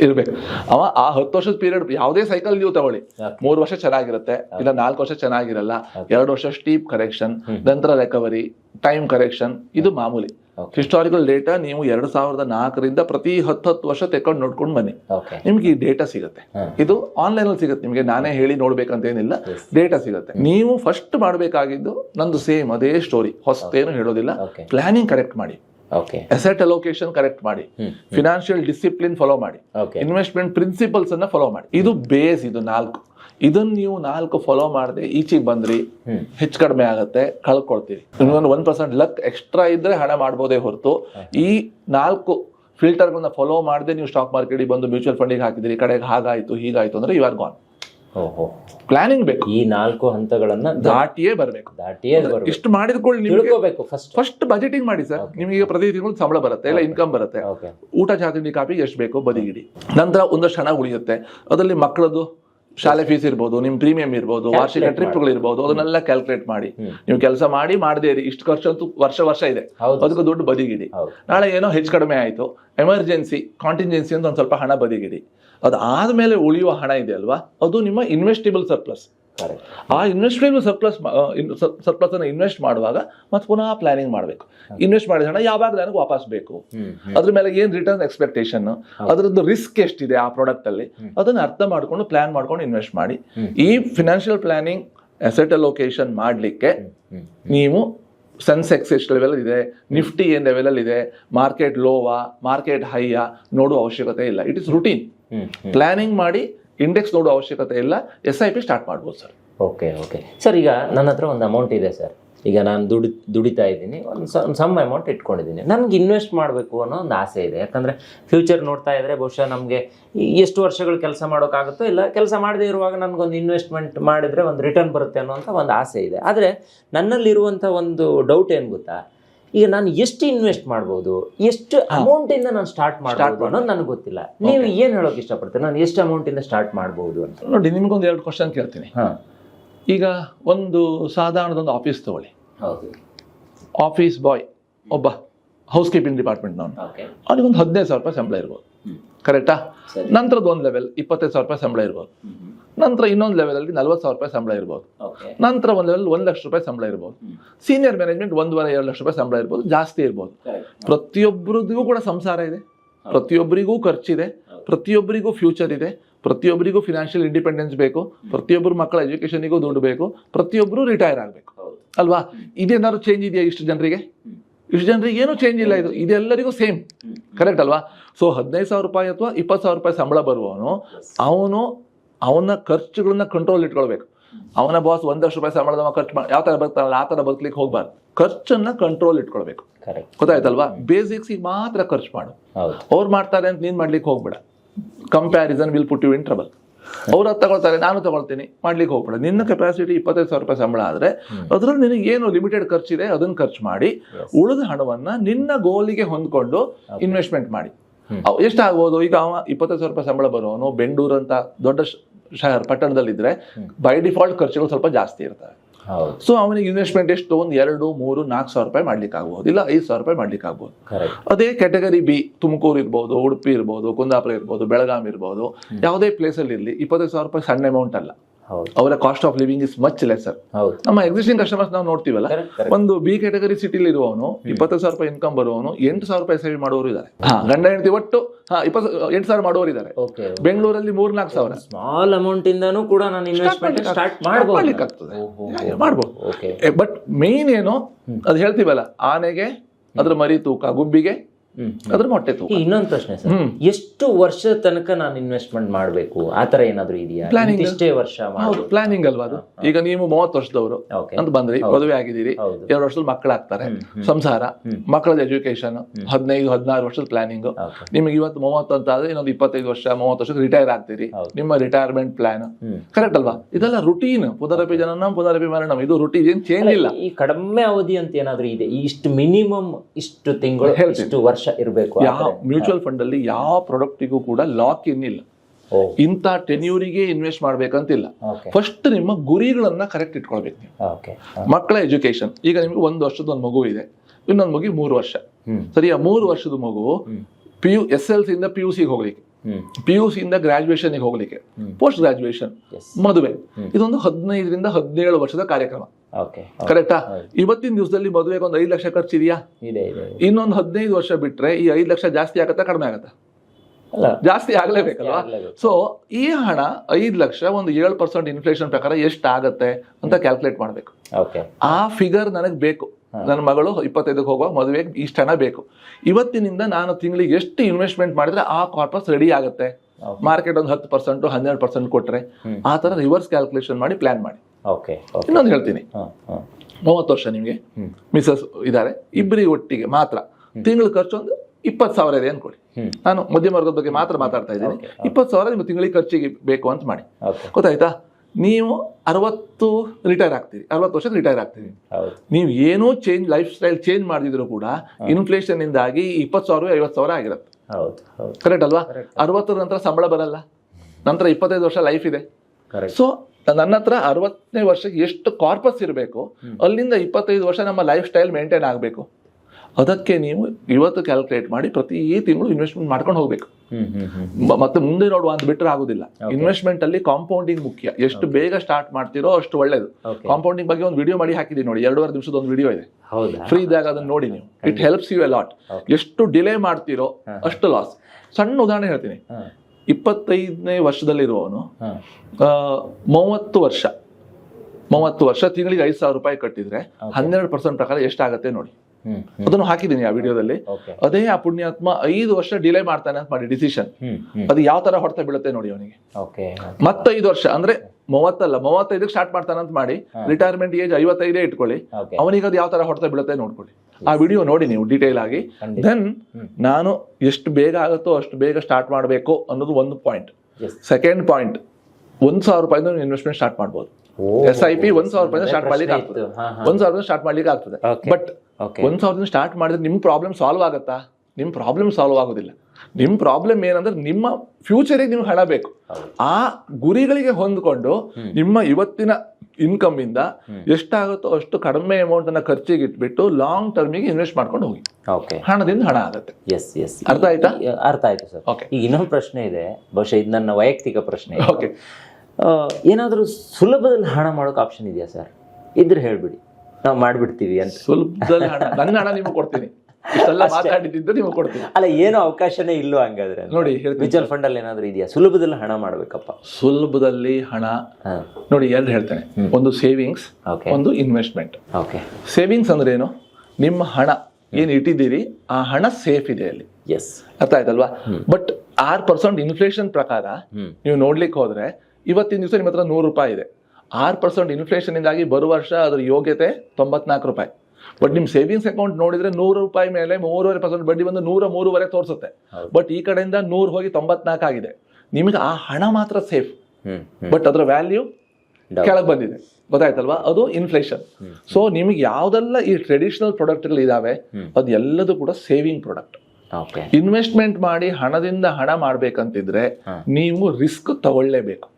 ಇರ್ಬೇಕು. ಅವ ಆ ಹತ್ತು ವರ್ಷದ ಪೀರಿಯಡ್ ಯಾವುದೇ ಸೈಕಲ್ ನೀವು ತಗೊಳ್ಳಿ. ಮೂರ್ ವರ್ಷ ಚೆನ್ನಾಗಿರುತ್ತೆ ಇಲ್ಲ ನಾಲ್ಕು ವರ್ಷ ಚೆನ್ನಾಗಿರಲ್ಲ ಎರಡು ವರ್ಷ ಸ್ಟೀಪ್ ಕರೆಕ್ಷನ್ ನಂತರ ರಿಕವರಿ ಟೈಮ್ ಕರೆಕ್ಷನ್ ಇದು ಮಾಮೂಲಿ. ಹಿಸ್ಟಾರಿಕಲ್ ಡೇಟಾ ನೀವು ಎರಡ್ ಸಾವಿರದ ನಾಲ್ಕರಿಂದ ಪ್ರತಿ ಹತ್ತು ಹತ್ತು ವರ್ಷ ತೆಕೊಂಡು ನೋಡ್ಕೊಂಡು ಬನ್ನಿ. ನಿಮ್ಗೆ ಈ ಡೇಟಾ ಸಿಗುತ್ತೆ. ಇದು ಆನ್ಲೈನ್ ಅಲ್ಲಿ ಸಿಗುತ್ತೆ. ನಿಮಗೆ ನಾನೇ ಹೇಳಿ ನೋಡ್ಬೇಕಂತ ಏನಿಲ್ಲ ಡೇಟಾ ಸಿಗುತ್ತೆ. ನೀವು ಫಸ್ಟ್ ಮಾಡಬೇಕಾಗಿದ್ದು ನಂದು ಸೇಮ್ ಅದೇ ಸ್ಟೋರಿ ಹೊಸತೇನು ಹೇಳೋದಿಲ್ಲ. ಪ್ಲಾನಿಂಗ್ ಕರೆಕ್ಟ್ ಮಾಡಿ. ಅಸೆಟ್ ಅಲೋಕೇಶನ್ ಕರೆಕ್ಟ್ ಮಾಡಿ. ಫಿನಾನ್ಷಿಯಲ್ ಡಿಸಿಪ್ಲಿನ್ ಫಾಲೋ ಮಾಡಿ. ಓಕೆ ಇನ್ವೆಸ್ಟ್ಮೆಂಟ್ ಪ್ರಿನ್ಸಿಪಲ್ಸ್ ಅನ್ನ ಫಾಲೋ ಮಾಡಿ. ಇದು ಬೇಸ್ ಇದು ನಾಲ್ಕು. ಇದನ್ನ ನೀವು ನಾಲ್ಕು ಫಾಲೋ ಮಾಡದೆ ಈಚೆಗೆ ಬಂದ್ರಿ ಹೆಚ್ಚು ಕಡಿಮೆ ಆಗುತ್ತೆ ಕಳ್ಕೊಳ್ತೀರಿ. ಇನ್ನೊಂದು ಒನ್ ಪರ್ಸೆಂಟ್ ಲಕ್ ಎಕ್ಸ್ಟ್ರಾ ಇದ್ರೆ ಹಣ ಮಾಡ್ಬೋದೇ ಹೊರತು. ಈ ನಾಲ್ಕು ಫಿಲ್ಟರ್ಗಳನ್ನ ಫಾಲೋ ಮಾಡದೆ ನೀವು ಸ್ಟಾಕ್ ಮಾರ್ಕೆಟ್ ಬಂದು ಮ್ಯೂಚುವಲ್ ಫಂಡಿಗೆ ಹಾಕಿದ್ರಿ ಕಡೆಗೆ ಹಾಗಾಯ್ತು ಹೀಗಾಯ್ತು ಅಂದ್ರೆ ಯು ಆರ್ ಗಾನ್ ಓಹೋ. ಪ್ಲಾನಿಂಗ್ ಬೇಕು. ಈ ನಾಲ್ಕು ಹಂತಗಳನ್ನ ದಾಟಿಯೇ ಬರಬೇಕು. ದಾಟಿಯೇ ಬರಬೇಕು. ಇಷ್ಟು ಮಾಡಿದ್ಕೊಳ್ಳಿ ನಿಮ್ಗೆ ತಿಳ್ಕೋಬೇಕು ಫಸ್ಟ್ ಫಸ್ಟ್ ಬಜೆಟಿಂಗ್ ಮಾಡಿ ಸರ್. ನಿಮಗೆ ಪ್ರತಿ ತಿಂಗಳು ಸಂಬಳ ಬರುತ್ತೆ ಇಲ್ಲ ಇನ್ಕಮ್ ಬರುತ್ತೆ. ಊಟ ಚಾ ತಿಂಡಿ ಕಾಪಿ ಎಷ್ಟು ಬೇಕೋ ಬದಿಗಿಡಿ. ನಂತರ ಒಂದಷ್ಟು ಹಣ ಉಳಿಯುತ್ತೆ. ಅದರಲ್ಲಿ ಮಕ್ಕಳದು ಶಾಲೆ ಫೀಸ್ ಇರ್ಬೋದು ನಿಮ್ ಪ್ರೀಮಿಯಂ ಇರ್ಬೋದು ವಾರ್ಷಿಕ ಟ್ರಿಪ್ಗಳು ಇರ್ಬೋದು ಅದನ್ನೆಲ್ಲ ಕ್ಯಾಲ್ಕುಲೇಟ್ ಮಾಡಿ. ನೀವು ಕೆಲಸ ಮಾಡಿ ಮಾಡದೇ ಇರಿ. ಇಷ್ಟು ಖರ್ಚು ಅಂತೂ ವರ್ಷ ವರ್ಷ ಇದೆ. ಅದಕ್ಕೆ ದುಡ್ಡು ಬದಿಗಿಡಿ. ನಾಳೆ ಏನೋ ಹೆಚ್ಚು ಕಡಿಮೆ ಆಯಿತು. ಎಮರ್ಜೆನ್ಸಿ ಕಾಂಟಿಂಜೆನ್ಸಿ ಅಂತ ಒಂದು ಸ್ವಲ್ಪ ಹಣ ಬದಿಗಿಡಿ. ಅದು ಆದ್ಮೇಲೆ ಉಳಿಯುವ ಹಣ ಇದೆ ಅಲ್ವಾ? ಅದು ನಿಮ್ಮ ಇನ್ವೆಸ್ಟಿಬಲ್ ಸರ್ಪ್ಲಸ್ ಆ ಇನ್ವೆಸ್ಟ್ಮೆಂಟ್ ಸರ್ಪ್ಲಸ್ ಸರ್ಪ್ಲಸ್ ಅನ್ನು ಇನ್ವೆಸ್ಟ್ ಮಾಡುವಾಗ ಮತ್ತೆ ಪುನಃ ಪ್ಲಾನಿಂಗ್ ಮಾಡಬೇಕು. ಇನ್ವೆಸ್ಟ್ ಮಾಡಿದ ಹಣ ಯಾವಾಗ ನನಗೆ ವಾಪಸ್ ಬೇಕು? ಅದ್ರ ಮೇಲೆ ಏನ್ ರಿಟರ್ನ್ ಎಕ್ಸ್ಪೆಕ್ಟೇಷನ್ ಅದರದ್ದು ರಿಸ್ಕ್ ಎಷ್ಟಿದೆ ಆ ಪ್ರಾಡಕ್ಟ್ ಅಲ್ಲಿ? ಅದನ್ನ ಅರ್ಥ ಮಾಡ್ಕೊಂಡು ಪ್ಲಾನ್ ಮಾಡ್ಕೊಂಡು ಇನ್ವೆಸ್ಟ್ ಮಾಡಿ. ಈ ಫಿನಾನ್ಷಿಯಲ್ ಪ್ಲಾನಿಂಗ್ ಅಸೆಟ್ ಅಲೋಕೇಶನ್ ಮಾಡಲಿಕ್ಕೆ ನೀವು ಸೆನ್ಸೆಕ್ಸ್ ಎಷ್ಟು ಲೆವೆಲ್ ಇದೆ? ನಿಫ್ಟಿ ಏನ್ ಲೆವೆಲ್ ಅಲ್ಲಿ ಇದೆ? ಮಾರ್ಕೆಟ್ ಲೋವಾ ಮಾರ್ಕೆಟ್ ಹೈಯಾ ನೋಡುವ ಅವಶ್ಯಕತೆ ಇಲ್ಲ. ಇಟ್ ಇಸ್ ರುಟೀನ್ ಪ್ಲಾನಿಂಗ್ ಮಾಡಿ ಇಂಡೆಕ್ಸ್ ನೋಡೋ ಅವಶ್ಯಕತೆ ಇಲ್ಲ ಎಸ್ ಐ ಪಿ ಸ್ಟಾರ್ಟ್ ಮಾಡ್ಬೋದು ಸರ್. ಓಕೆ ಓಕೆ ಸರ್ ಈಗ ನನ್ನ ಹತ್ರ ಒಂದು ಅಮೌಂಟ್ ಇದೆ ಸರ್. ಈಗ ನಾನು ದುಡಿ, ದುಡಿತಾ ಇದ್ದೀನಿ. ಒಂದು ಸಮ್ ಅಮೌಂಟ್ ಇಟ್ಕೊಂಡಿದ್ದೀನಿ. ನನಗೆ ಇನ್ವೆಸ್ಟ್ ಮಾಡಬೇಕು ಅನ್ನೋ ಒಂದು ಆಸೆ ಇದೆ. ಯಾಕಂದರೆ ಫ್ಯೂಚರ್ ನೋಡ್ತಾ ಇದ್ದರೆ ಬಹುಶಃ ನಮಗೆ ಎಷ್ಟು ವರ್ಷಗಳು ಕೆಲಸ ಮಾಡೋಕ್ಕಾಗುತ್ತೋ ಇಲ್ಲ, ಕೆಲಸ ಮಾಡದೇ ಇರುವಾಗ ನನಗೊಂದು ಇನ್ವೆಸ್ಟ್ಮೆಂಟ್ ಮಾಡಿದರೆ ಒಂದು ರಿಟರ್ನ್ ಬರುತ್ತೆ ಅನ್ನೋಂಥ ಒಂದು ಆಸೆ ಇದೆ. ಆದರೆ ನನ್ನಲ್ಲಿರುವಂಥ ಒಂದು ಡೌಟ್ ಏನು ಗೊತ್ತಾ? ಈಗ ನಾನು ಎಷ್ಟು ಇನ್ವೆಸ್ಟ್ ಮಾಡ್ಬೋದು? ಎಷ್ಟು ಅಮೌಂಟ್ ಇಂದ ನಾನು ಸ್ಟಾರ್ಟ್ ಮಾಡ್ಬೋದು ಅನ್ನೋದು ನನಗೆ ಗೊತ್ತಿಲ್ಲ. ನೀವು ಏನು ಹೇಳೋಕೆ ಇಷ್ಟಪಡ್ತೀರಿ? ನಾನು ಎಷ್ಟು ಅಮೌಂಟ್ ಇಂದ ಸ್ಟಾರ್ಟ್ ಮಾಡ್ಬೋದು ಅಂತ. ನೋಡಿ ನಿಮ್ಗೊಂದು ಎರಡು ಕ್ವಶನ್ ಕೇಳ್ತೀನಿ. ಈಗ ಒಂದು ಸಾಧಾರಣದೊಂದು ಆಫೀಸ್ ತಗೊಳ್ಳಿ. ಹೌದು. ಆಫೀಸ್ ಬಾಯ್ ಒಬ್ಬ ಹೌಸ್ ಕೀಪಿಂಗ್ ಡಿಪಾರ್ಟ್ಮೆಂಟ್ನವನು ಓಕೆ ಅವನಿಗೊಂದು ಹದಿನೈದು ಸಾವಿರ ರೂಪಾಯಿ ಸಂಬಳ ಇರ್ಬೋದು. ಕರೆಕ್ಟಾ ನಂತರದ ಒಂದು ಲೆವೆಲ್ ಇಪ್ಪತ್ತೈದು ಸಾವಿರ ರೂಪಾಯಿ ಸಂಬಳ ಇರ್ಬೋದು. ನಂತರ ಇನ್ನೊಂದು ಲೆವೆಲಲ್ಲಿ ನಲ್ವತ್ತು ಸಾವಿರ ರೂಪಾಯಿ ಸಂಬಳ ಇರ್ಬೋದು. ನಂತರ ಒಂದು ಲೆವೆಲ್ ಒಂದು ಲಕ್ಷ ರೂಪಾಯಿ ಸಂಬಳ ಇರ್ಬೋದು. ಸೀನಿಯರ್ ಮ್ಯಾನೇಜ್ಮೆಂಟ್ ಒಂದೂವರೆ ಎರಡು ಲಕ್ಷ ರೂಪಾಯಿ ಸಂಬಳ ಇರ್ಬೋದು. ಜಾಸ್ತಿ ಇರ್ಬೋದು. ಪ್ರತಿಯೊಬ್ಬರದಿಗೂ ಕೂಡ ಸಂಸಾರ ಇದೆ. ಪ್ರತಿಯೊಬ್ಬರಿಗೂ ಖರ್ಚಿದೆ. ಪ್ರತಿಯೊಬ್ಬರಿಗೂ ಫ್ಯೂಚರ್ ಇದೆ. ಪ್ರತಿಯೊಬ್ಬರಿಗೂ ಫಿನಾನ್ಷಿಯಲ್ ಇಂಡಿಪೆಂಡೆನ್ಸ್ ಬೇಕು. ಪ್ರತಿಯೊಬ್ಬರು ಮಕ್ಕಳ ಎಜುಕೇಷನಿಗೂ ದುಡ್ಡು ಬೇಕು. ಪ್ರತಿಯೊಬ್ಬರು ರಿಟೈರ್ ಆಗಬೇಕು. ಅಲ್ವಾ? ಇದೇನಾದ್ರು ಚೇಂಜ್ ಇದೆಯಾ ಇಷ್ಟು ಜನರಿಗೆ? ಇಷ್ಟು ಜನರಿಗೆ ಏನೂ ಚೇಂಜ್ ಇಲ್ಲ ಇದು. ಇದೆಲ್ಲರಿಗೂ ಸೇಮ್ ಕರೆಕ್ಟ್ ಅಲ್ವಾ? ಸೊ ಹದಿನೈದು ಸಾವಿರ ರೂಪಾಯಿ ಅಥವಾ ಇಪ್ಪತ್ತು ಸಾವಿರ ರೂಪಾಯಿ ಸಂಬಳ ಬರುವವನು ಅವನು ಅವನ ಖರ್ಚುಗಳನ್ನ ಕಂಟ್ರೋಲ್ ಇಟ್ಕೊಳ್ಬೇಕು. ಅವನ ಬಾಸ್ ಒಂದಷ್ಟು ರೂಪಾಯಿ ಸಂಬಳದ ಖರ್ಚು ಮಾಡಿ ಯಾವ ಥರ ಬರ್ತಾನಲ್ಲ ಆ ಥರ ಬದುಕಲಿಕ್ಕೆ ಹೋಗ್ಬಾರ್ದು. ಖರ್ಚನ್ನ ಕಂಟ್ರೋಲ್ ಇಟ್ಕೊಳ್ಬೇಕು. ಗೊತ್ತಾಯ್ತಲ್ವಾ? ಬೇಸಿಕ್ಸಿಗೆ ಮಾತ್ರ ಖರ್ಚು ಮಾಡು. ಅವ್ರು ಮಾಡ್ತಾರೆ ಅಂತ ನೀನು ಮಾಡ್ಲಿಕ್ಕೆ ಹೋಗ್ಬೇಡ. Comparison will put you in trouble ಅವ್ರು ಅದು ತಗೊಳ್ತಾರೆ ನಾನು ತಗೊಳ್ತೀನಿ ಮಾಡ್ಲಿಕ್ಕೆ ಹೋಗ್ಬೇಡ. ನಿನ್ನ ಕೆಪಾಸಿಟಿ ಇಪ್ಪತ್ತೈದು ಸಾವಿರ ರೂಪಾಯಿ ಸಂಬಳ ಆದ್ರೆ ಅದ್ರಲ್ಲಿ ನಿನಗೆ ಏನು ಲಿಮಿಟೆಡ್ ಖರ್ಚಿದೆ ಅದನ್ನ ಖರ್ಚು ಮಾಡಿ ಉಳಿದ ಹಣವನ್ನ ನಿನ್ನ ಗೋಲಿಗೆ ಹೊಂದ್ಕೊಂಡು ಇನ್ವೆಸ್ಟ್ಮೆಂಟ್ ಮಾಡಿ. ಎಷ್ಟಾಗ್ಬೋದು? ಈಗ ಅವ ಇಪ್ಪತ್ತೈದು ಸಾವಿರ ರೂಪಾಯಿ ಸಂಬಳ ಬರೋನು ಬೆಂಗಳೂರು ಅಂತ ದೊಡ್ಡ ಶಹರ್ ಪಟ್ಟಣದಲ್ಲಿದ್ರೆ ಬೈ ಡಿಫಾಲ್ಟ್ ಖರ್ಚುಗಳು ಸ್ವಲ್ಪ ಜಾಸ್ತಿ ಇರ್ತವೆ. ಸೊ ಅವನಿಗೆ ಇನ್ವೆಸ್ಟ್ಮೆಂಟ್ ಎಷ್ಟು? ಒಂದು ಎರಡು ಮೂರು ನಾಲ್ಕು ಸಾವಿರ ರೂಪಾಯಿ ಮಾಡ್ಲಿಕ್ಕೆ ಆಗ್ಬೋದು. ಇಲ್ಲ ಐದು ಸಾವಿರ ರೂಪಾಯಿ ಮಾಡ್ಲಿಕ್ಕೆ ಆಗ್ಬಹುದು ಅದೇ ಕ್ಯಾಟಗರಿ ಬಿ ತುಮಕೂರು ಇರ್ಬೋದು ಉಡುಪಿ ಇರ್ಬೋದು ಕುಂದಾಪುರ ಇರ್ಬೋದು ಬೆಳಗಾಂ ಇರ್ಬೋದು ಯಾವುದೇ ಪ್ಲೇಸಲ್ಲಿ ಇರಲಿ ಇಪ್ಪತ್ತೈದು ಸಾವಿರ ರೂಪಾಯಿ ಸಣ್ಣ ಅಮೌಂಟ್ ಅಲ್ಲ. ಅವರ cost of living is much lesser ನಮ್ಮ ಎಕ್ಸಿಸ್ಟಿಂಗ್ ಕಸ್ಟಮರ್ಸ್ ನಾವು ನೋಡ್ತೀವಲ್ಲ ಒಂದು ಬಿ ಕ್ಯಾಟಗರಿ ಸಿಟಿಲಿ ಇರುವವನು ಇಪ್ಪತ್ತು ಸಾವಿರ ರೂಪಾಯಿ ಇನ್ಕಮ್ ಬರುವವನು ಎಂಟು ಸಾವಿರ ರೂಪಾಯಿ ಸೇವ್ ಮಾಡುವವರು ಇದ್ದಾರೆ. ಗಂಡ ಹೆಂಡತಿ ಒಟ್ಟು ಇಪ್ಪತ್ತು ಎಂಟು ಸಾವಿರ ಮಾಡುವವರು ಇದ್ದಾರೆ. ಬೆಂಗಳೂರಲ್ಲಿ ಮೂರ್ ನಾಲ್ಕು ಸಾವಿರ. ಸ್ಮಾಲ್ ಅಮೌಂಟ್ ಇಂದಾನು ಕೂಡ ನಾನು ಇನ್ವೆಸ್ಟ್ಮೆಂಟ್ ಸ್ಟಾರ್ಟ್ ಮಾಡ್ಲಿಕ್ಕೆ ಮಾಡ್ಬೋದು. ಬಟ್ ಮೇನ್ ಏನು ಅದು ಹೇಳ್ತೀವಲ್ಲ ಆನೆಗೆ ಅದ್ರ ಮರಿ ತೂಕ ಗುಬ್ಬಿಗೆ ಅದ್ರ ಮೊಟ್ಟೆ ತೂಕ. ಇನ್ನೊಂದು ಪ್ರಶ್ನೆ ಸರ್. ಎಷ್ಟು ವರ್ಷದ ತನಕ ನಾನು ಇನ್ವೆಸ್ಟ್ಮೆಂಟ್ ಮಾಡಬೇಕು? ಆ ತರ ಏನಾದ್ರು ಇದೆಯಾ? ಪ್ಲಾನಿಂಗ್ ಇಷ್ಟೇ ವರ್ಷ ಹೌದು ಪ್ಲಾನಿಂಗ್ ಅಲ್ವಾ ಅದು? ಈಗ ನೀವು ಮೂವತ್ತು ವರ್ಷದವರು ಅಂತ ಬಂದ್ರಿ ಮದುವೆ ಆಗಿದ್ದೀರಿ ಎರಡು ವರ್ಷದಲ್ಲಿ ಮಕ್ಕಳಾಗ್ತಾರೆ ಸಂಸಾರ ಮಕ್ಕಳದ ಎಜುಕೇಶನ್ ಹದಿನೈದು ಹದಿನಾರು ವರ್ಷದ ಪ್ಲಾನಿಂಗ್ ನಿಮಗೆ ಇವತ್ತು ಮೂವತ್ತು ಅಂತ ಆದ್ರೆ ಇನ್ನೊಂದು ಇಪ್ಪತ್ತೈದು ವರ್ಷ ಮೂವತ್ತು ವರ್ಷದ ರಿಟೈರ್ ಆಗ್ತೀರಿ. ನಿಮ್ಮ ರಿಟೈರ್ಮೆಂಟ್ ಪ್ಲಾನ್ ಕರೆಕ್ಟ್ ಅಲ್ವಾ? ಇದೆಲ್ಲ ರುಟೀನ್ ಪುನರಪಿ ಜನನಂ ಪುನರಪಿ ಮರಣಂ. ಇದು ರುಟೀನ್ ಏನ್ ಚೇಂಜ್ ಇಲ್ಲ. ಈ ಕಡಿಮೆ ಅವಧಿ ಅಂತ ಏನಾದ್ರು ಇದೆ? ಇಷ್ಟು ಮಿನಿಮಮ್ ಇಷ್ಟು ತಿಂಗಳು. ಇಷ್ಟು ವರ್ಷ ಇರಬೇಕು ಯಾವ ಮ್ಯೂಚುವಲ್ ಫಂಡ್ ಅಲ್ಲಿ ಯಾವ ಪ್ರಾಡಕ್ಟಿಗೂ ಕೂಡ ಲಾಕ್ ಇನ್ ಇಲ್ಲ ಇಂಥ ಟೆನ್ಯೂರಿಗೆ ಇನ್ವೆಸ್ಟ್ ಮಾಡ್ಬೇಕಂತಿಲ್ಲ. ಫಸ್ಟ್ ನಿಮ್ಮ ಗುರಿಗಳನ್ನ ಕರೆಕ್ಟ್ ಇಟ್ಕೊಳ್ಬೇಕು ನೀವು. ಮಕ್ಕಳ ಎಜುಕೇಶನ್ ಈಗ ನಿಮ್ಗೆ ಒಂದು ವರ್ಷದ ಒಂದು ಮಗು ಇದೆ. ಇನ್ನೊಂದು ಮಗು ಮೂರು ವರ್ಷ. ಸರಿಯಾ ಸರಿ ಆ ಮೂರು ವರ್ಷದ ಮಗು. P U S L C ಇಂದ ಪಿ ಯು ಸಿಗೆ ಹೋಗ್ಲಿಕ್ಕೆ. ಪಿ ಯು ಸಿಯಿಂದ ಗ್ರಾಜುಯೇಷನ್ಗೆ ಹೋಗ್ಲಿಕ್ಕೆ. ಪೋಸ್ಟ್ ಗ್ರಾಜುಯೇಷನ್ ಮದುವೆ. ಇದೊಂದು ಹದಿನೈದರಿಂದ ಹದಿನೇಳು ವರ್ಷದ ಕಾರ್ಯಕ್ರಮ. ಕರೆಕ್ಟಾ. ಇವತ್ತಿನ ದಿವಸದಲ್ಲಿ ಮದುವೆಗೆ ಒಂದು ಐದು ಲಕ್ಷ ಖರ್ಚಿದೆಯಾ. ಇನ್ನೊಂದು ಹದಿನೈದು ವರ್ಷ ಬಿಟ್ರೆ ಈ ಐದು ಲಕ್ಷ ಜಾಸ್ತಿ ಆಗತ್ತಾ ಕಡಿಮೆ ಆಗತ್ತಾ? ಜಾಸ್ತಿ ಆಗ್ಲೇಬೇಕಲ್ವಾ ಆಗ್ಲೇಬೇಕು. ಸೊ ಈ ಹಣ ಐದು ಲಕ್ಷ ಒಂದು ಏಳು ಪರ್ಸೆಂಟ್ ಇನ್ಫ್ಲೇಷನ್ ಪ್ರಕಾರ ಎಷ್ಟು ಆಗತ್ತೆ ಅಂತ ಕ್ಯಾಲ್ಕುಲೇಟ್ ಮಾಡಬೇಕು. ಆ ಫಿಗರ್ ನನಗೆ ಬೇಕು. ನನ್ನ ಮಗಳು ಇಪ್ಪತ್ತೈದಕ್ಕೆ ಹೋಗುವ ಮದುವೆಗೆ ಇಷ್ಟು ಹಣ ಬೇಕು. ಇವತ್ತಿನಿಂದ ನಾನು ತಿಂಗಳಿಗೆ ಎಷ್ಟು ಇನ್ವೆಸ್ಟ್ಮೆಂಟ್ ಮಾಡಿದ್ರೆ ಆ ಕಾರ್ಪಸ್ ರೆಡಿ ಆಗುತ್ತೆ? ಮಾರ್ಕೆಟ್ ಒಂದು ಹತ್ತು ಪರ್ಸೆಂಟ್ ಹನ್ನೆರಡು ಪರ್ಸೆಂಟ್ ಕೊಟ್ರೆ ಆ ತರ ರಿವರ್ಸ್ ಕ್ಯಾಲ್ಕುಲೇಷನ್ ಮಾಡಿ ಪ್ಲಾನ್ ಮಾಡಿ. ಓಕೆ ಇನ್ನೊಂದು ಹೇಳ್ತೀನಿ. ಮೂವತ್ತು ವರ್ಷ ನಿಮಗೆ. ಮಿಸಸ್ ಇದ್ದಾರೆ. ಇಬ್ಬರಿಗೆ ಒಟ್ಟಿಗೆ ಮಾತ್ರ. ತಿಂಗಳ ಖರ್ಚು ಒಂದು ಇಪ್ಪತ್ತು ಸಾವಿರ ಇದೆ ಅನ್ಕೊಳ್ಳಿ. ನಾನು ಮಧ್ಯಮ ವರ್ಗದ ಬಗ್ಗೆ ಮಾತ್ರ ಮಾತಾಡ್ತಾ ಇದ್ದೀನಿ. ಇಪ್ಪತ್ತು ಸಾವಿರ ನಿಮ್ಮ ತಿಂಗಳಿಗೆ ಖರ್ಚಿಗೆ ಬೇಕು ಅಂತ ಮಾಡಿ. ಗೊತ್ತಾಯ್ತಾ? ನೀವು ಅರವತ್ತು ರಿಟೈರ್ ಆಗ್ತೀರಿ. ಅರವತ್ತು ವರ್ಷದ ರಿಟೈರ್ ಆಗ್ತೀರಿ. ನೀವು ಏನೋ ಚೇಂಜ್ ಲೈಫ್ ಸ್ಟೈಲ್ ಚೇಂಜ್ ಮಾಡಿದ್ರು ಕೂಡ ಇನ್ಫ್ಲೇಷನ್ ಇಂದಾಗಿ ಇಪ್ಪತ್ತು ಸಾವಿರ ಐವತ್ತು ಸಾವಿರ ಆಗಿರುತ್ತೆ. ಕರೆಕ್ಟ್ ಅಲ್ವಾ. ಅರವತ್ತರ ನಂತರ ಸಂಬಳ ಬರಲ್ಲ. ನಂತರ ಇಪ್ಪತ್ತೈದು ವರ್ಷ ಲೈಫ್ ಇದೆ. ಸೊ ನನ್ನ ಹತ್ರ ಅರವತ್ತನೇ ವರ್ಷಕ್ಕೆ ಎಷ್ಟು ಕಾರ್ಪಸ್ ಇರಬೇಕು ಅಲ್ಲಿಂದ ಇಪ್ಪತ್ತೈದು ವರ್ಷ ನಮ್ಮ ಲೈಫ್ ಸ್ಟೈಲ್ ಮೇಂಟೈನ್ ಆಗಬೇಕು. ಅದಕ್ಕೆ ನೀವು ಇವತ್ತು ಕ್ಯಾಲ್ಕುಲೇಟ್ ಮಾಡಿ ಪ್ರತಿ ತಿಂಗಳು ಇನ್ವೆಸ್ಟ್ಮೆಂಟ್ ಮಾಡ್ಕೊಂಡು ಹೋಗ್ಬೇಕು. ಮತ್ತೆ ಮುಂದೆ ನೋಡುವ ಅಂತ ಬಿಟ್ಟರೆ ಆಗುದಿಲ್ಲ. ಇನ್ವೆಸ್ಟ್ಮೆಂಟ್ ಅಲ್ಲಿ ಕಾಂಪೌಂಡಿಂಗ್ ಮುಖ್ಯ. ಎಷ್ಟು ಬೇಗ ಸ್ಟಾರ್ಟ್ ಮಾಡ್ತಿರೋ ಅಷ್ಟು ಒಳ್ಳೇದು. ಕಾಂಪೌಂಡಿಂಗ್ ಬಗ್ಗೆ ಒಂದು ವಿಡಿಯೋ ಮಾಡಿ ಹಾಕಿದ್ದೀನಿ ನೋಡಿ. ಎರಡೂವರೆ ನಿಮಿಷದ ಒಂದು ವಿಡಿಯೋ ಇದೆ. ಫ್ರೀ ಇದ್ದಾಗ ಅದನ್ನ ನೋಡಿ ನೀವು. ಇಟ್ ಹೆಲ್ಪ್ಸ್ ಯು ಲಾಟ್ ಎಷ್ಟು ಡಿಲೇ ಮಾಡ್ತಿರೋ ಅಷ್ಟು ಲಾಸ್ ಸಣ್ಣ ಉದಾಹರಣೆ ಹೇಳ್ತೀನಿ. ಇಪ್ಪತ್ತೈದನೇ ವರ್ಷದಲ್ಲಿರುವವನು ಮೂವತ್ತು ವರ್ಷ. ಮೂವತ್ತು ವರ್ಷ ತಿಂಗಳಿಗೆ ಐದು ಸಾವಿರ ರೂಪಾಯಿ ಕಟ್ಟಿದ್ರೆ ಹನ್ನೆರಡು ಪರ್ಸೆಂಟ್ ಪ್ರಕಾರ ಎಷ್ಟಾಗತ್ತೆ ನೋಡಿ. ಅದನ್ನು ಹಾಕಿದ್ದೀನಿ ಆ ವಿಡಿಯೋದಲ್ಲಿ. ಅದೇ ಆ ಪುಣ್ಯಾತ್ಮ ಐದು ವರ್ಷ ಡಿಲೇ ಮಾಡ್ತಾನೆ ಅಂತ ಮಾಡಿ ಡಿಸಿಷನ್ ಅದು ಯಾವ ತರ ಹೊಡೆತ ಬೀಳುತ್ತೆ ನೋಡಿ ಅವನಿಗೆ. ಮತ್ತೆ ಮತ್ತೈದು ವರ್ಷ ಅಂದ್ರೆ ಮೂವತ್ತಲ್ಲ ಮೂವತ್ತೈದಕ್ಕೆ ಸ್ಟಾರ್ಟ್ ಮಾಡ್ತಾನೆ ಮಾಡ್ತಾನಂತ ಮಾಡಿ ರಿಟೈರ್ಮೆಂಟ್ ಏಜ್ ಐವತ್ತೈದೇ ಇಟ್ಕೊಳ್ಳಿ. ಅವನಿಗೆ ಅದು ಯಾವ ತರ ಹೊಡೆತ ಬೀಳುತ್ತೆ ನೋಡ್ಕೊಳ್ಳಿ. ಆ ವಿಡಿಯೋ ನೋಡಿ ನೀವು ಡೀಟೇಲ್ ಆಗಿ. ದೆನ್ ನಾನು ಎಷ್ಟು ಬೇಗ ಆಗುತ್ತೋ ಅಷ್ಟು ಬೇಗ ಸ್ಟಾರ್ಟ್ ಮಾಡಬೇಕು ಅನ್ನೋದು ಒಂದು ಪಾಯಿಂಟ್ ಸೆಕೆಂಡ್ ಪಾಯಿಂಟ್ ಒಂದ್ ಸಾವಿರ ರೂಪಾಯಿಂದ ಇನ್ವೆಸ್ಟ್ಮೆಂಟ್ ಸ್ಟಾರ್ಟ್ ಮಾಡ್ಬೋದು. ಎಸ್ ಐ ಪಿ ಒಂದ್ ಸಾವಿರ ರೂಪಾಯಿಂದ ಸ್ಟಾರ್ಟ್ ಮಾಡ್ಲಿಕ್ಕೆ ಆಗ್ತದೆ ಒಂದ್ ಸಾವಿರ ಸ್ಟಾರ್ಟ್ ಮಾಡ್ಲಿಕ್ಕೆ ಆಗ್ತದೆ ಬಟ್ ಒಂದ್ ಸಾವಿರದಿಂದ ಸ್ಟಾರ್ಟ್ ಮಾಡಿದ್ರೆ ನಿಮ್ಮ ಪ್ರಾಬ್ಲಮ್ ಸಾಲ್ವ್ ಆಗುತ್ತಾ? ನಿಮ್ಮ ಪ್ರಾಬ್ಲಮ್ ಸಾಲ್ವ್ ಆಗೋದಿಲ್ಲ. ನಿಮ್ಮ ಪ್ರಾಬ್ಲಮ್ ಏನಂದ್ರೆ ನಿಮ್ಮ ಫ್ಯೂಚರಿಗೆ ನೀವು ಹಣ ಬೇಕು ಆ ಗುರಿಗಳಿಗೆ ಹೊಂದ್ಕೊಂಡು ನಿಮ್ಮ ಇವತ್ತಿನ ಇನ್ಕಮ್ ಇಂದ ಎಷ್ಟಾಗುತ್ತೋ ಅಷ್ಟು ಕಡಿಮೆ ಅಮೌಂಟ್ ಅನ್ನ ಖರ್ಚಿಗೆ ಇಟ್ಬಿಟ್ಟು ಲಾಂಗ್ ಟರ್ಮಿಗೆ ಇನ್ವೆಸ್ಟ್ ಮಾಡ್ಕೊಂಡು ಹೋಗಿ. ಓಕೆ ಹಣದಿಂದ ಹಣ ಆಗುತ್ತೆ. ಎಸ್ ಎಸ್ ಅರ್ಥ ಆಯ್ತಾ? ಅರ್ಥ ಆಯ್ತು ಸರ್. ಓಕೆ ಈಗ ಇನ್ನೊಂದು ಪ್ರಶ್ನೆ ಇದೆ. ಬಹುಶಃ ಇದು ನನ್ನ ವೈಯಕ್ತಿಕ ಪ್ರಶ್ನೆ. ಓಕೆ ಏನಾದರೂ ಸುಲಭದಲ್ಲಿ ಹಣ ಮಾಡೋಕೆ ಆಪ್ಷನ್ ಇದೆಯಾ ಸರ್? ಇದ್ರೆ ಹೇಳ್ಬಿಡಿ. ನಾವು ಮಾಡ್ಬಿಡ್ತೀವಿ ಅಂತ. ಸ್ವಲ್ಪ ಹಣ ನನ್ನ ಹಣ ನಿಮಗೆ ಕೊಡ್ತೀನಿ. ಇಷ್ಟೆಲ್ಲ ಮಾತಾಡಿದ್ದು ನಿಮಗೆ ಕೊಡ್ತೀನಿ. ಅಲ್ಲ ಏನೋ ಅವಕಾಶನೇ ಇಲ್ಲೋ ಹಂಗಾದ್ರೆ ನೋಡಿ ಮ್ಯೂಚುವಲ್ ಫಂಡ್ ಅಲ್ಲಿ ಏನಾದರೂ ಇದೆಯಾ? ಸುಲಭದಲ್ಲಿ ಹಣ ಮಾಡ್ಬೇಕಪ್ಪ. ಸುಲಭದಲ್ಲಿ ಹಣ. ನೋಡಿ ಎರಡು ಹೇಳ್ತೇನೆ. ಒಂದು ಸೇವಿಂಗ್ಸ್ ಒಂದು ಇನ್ವೆಸ್ಟ್ಮೆಂಟ್ ಓಕೆ ಸೇವಿಂಗ್ಸ್ ಅಂದ್ರೆ ಏನು? ನಿಮ್ಮ ಹಣ. ಏನು ಇಟ್ಟಿದ್ದೀರಿ? ಆ ಹಣ ಸೇಫ್ ಇದೆ ಅಲ್ಲಿ. ಎಸ್ ಅರ್ಥ ಆಯ್ತಲ್ವಾ? ಬಟ್ ಆರ್ ಪರ್ಸೆಂಟ್ ಇನ್ಫ್ಲೇಷನ್ ಪ್ರಕಾರ. ನೀವು ನೋಡ್ಲಿಕ್ಕೆ ಹೋದ್ರೆ ಇವತ್ತಿನ ದಿವಸ ನಿಮ್ಮ ಹತ್ರ ನೂರು ರೂಪಾಯಿ ಇದೆ. ಆರು ಪರ್ಸೆಂಟ್ ಇನ್ಫ್ಲೇಷನ್ ಇಂದಾಗಿ ಬರುವ ವರ್ಷ ಅದರ ಯೋಗ್ಯತೆ ತೊಂಬತ್ನಾಲ್ಕು ರೂಪಾಯಿ. ಬಟ್ ನಿಮ್ ಸೇವಿಂಗ್ಸ್ ಅಕೌಂಟ್ ನೋಡಿದ್ರೆ ನೂರು ರೂಪಾಯಿ ಮೇಲೆ ಮೂರುವರೆ ಪರ್ಸೆಂಟ್ ಬಡ್ಡಿ ಬಂದು ನೂರ ಮೂರುವರೆ ತೋರಿಸುತ್ತೆ. ಬಟ್ ಈ ಕಡೆಯಿಂದ ನೂರು ಹೋಗಿ ತೊಂಬತ್ನಾಲ್ಕು ಆಗಿದೆ. ನಿಮಗೆ ಆ ಹಣ ಮಾತ್ರ ಸೇಫ್ ಬಟ್ ಅದರ ವ್ಯಾಲ್ಯೂ. ಕೆಳಗೆ ಬಂದಿದೆ. ಗೊತ್ತಾಯ್ತಲ್ವಾ? ಅದು ಇನ್ಫ್ಲೇಷನ್ ಸೊ ನಿಮಗೆ ಯಾವ್ದೆಲ್ಲ ಈ ಟ್ರೆಡಿಷನಲ್ ಪ್ರಾಡಕ್ಟ್ಗಳು ಇದಾವೆ ಅದೆಲ್ಲದೂ ಎಲ್ಲದೂ ಕೂಡ ಸೇವಿಂಗ್ ಪ್ರಾಡಕ್ಟ್ ಇನ್ವೆಸ್ಟ್ಮೆಂಟ್ ಮಾಡಿ ಹಣದಿಂದ ಹಣ ಮಾಡ್ಬೇಕಂತಿದ್ರೆ. ನೀವು ರಿಸ್ಕ್ ತಗೊಳ್ಳೇಬೇಕು.